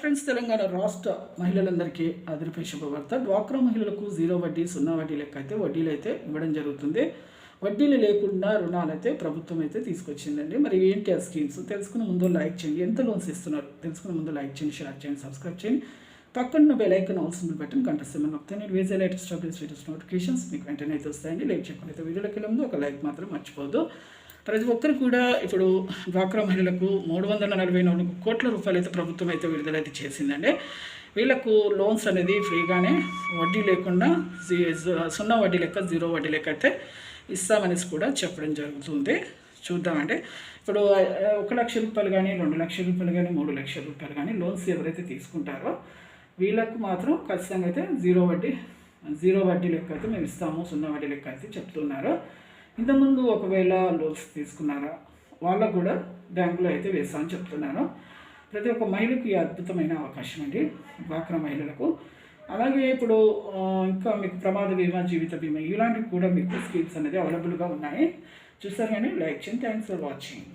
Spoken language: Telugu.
ఫ్రెండ్స్ తెలంగాణ రాష్ట్ర మహిళలందరికీ అదిరిపై శుభవార్త. డ్వాక్రా మహిళలకు జీరో వడ్డీ సున్నా వడ్డీ లెక్క అయితే వడ్డీలు అయితే ఇవ్వడం జరుగుతుంది. వడ్డీలు లేకుండా రుణాలు అయితే ప్రభుత్వం అయితే తీసుకొచ్చిందండి. మరి ఏంటి ఆ స్కీమ్స్? తెలుసుకున్న ముందు లైక్ చేయండి. ఎంత లోన్స్ ఇస్తున్నారు? తెలుసుకున్న ముందు లైక్ చేయండి షేర్ చేయండి సబ్స్క్రైబ్ చేయండి. పక్కన bell icon all symbol button గంట సింబల్ నొక్కితే నేను వేసే లేటెస్ట్ అప్డేట్స్ వీడియోస్ నోటిఫికేషన్స్ మీకు వెంటనే అయితే వస్తాయండి. లేట్ చేయకుండా అయితే వీడియోలోకి వెళ్ళి ఒక లైక్ మాత్రం మర్చిపోదు ప్రతి ఒక్కరు కూడా ఇప్పుడు డ్వాక్రా మహిళలకు మూడు వందల నలభై నాలుగు కోట్ల రూపాయలు అయితే ప్రభుత్వం అయితే విడుదలైతే చేసిందండి. వీళ్ళకు లోన్స్ అనేది ఫ్రీగానే వడ్డీ లేకుండా జీ- జ- సున్నా వడ్డీ లెక్క జీరో వడ్డీ లెక్క అయితే ఇస్తామనేసి కూడా చెప్పడం జరుగుతుంది. చూద్దామండి. ఇప్పుడు ఒక లక్ష రూపాయలు కానీ రెండు లక్షల రూపాయలు కానీ మూడు లక్షల రూపాయలు కానీ లోన్స్ ఎవరైతే తీసుకుంటారో వీళ్ళకు మాత్రం ఖచ్చితంగా అయితే జీరో వడ్డీ జీరో వడ్డీ లెక్క అయితే మేము ఇస్తాము సున్నా వడ్డీ లెక్క అయితే చెప్తున్నారు. ఇంతకుముందు ఒకవేళ లోన్స్ తీసుకున్నారా? వాళ్ళకు కూడా బ్యాంకులో అయితే వేస్తామని చెప్తున్నాను ప్రతి ఒక్క మహిళకి అద్భుతమైన అవకాశం అండి డ్వాక్రా మహిళలకు. అలాగే ఇప్పుడు ఇంకా మీకు ప్రమాద బీమా జీవిత బీమా ఇలాంటివి కూడా మీకు స్కీమ్స్ అనేది అవైలబుల్గా ఉన్నాయి. చూస్తారు కానీ లైక్ చేయండి థ్యాంక్స్ ఫర్ వాచింగ్.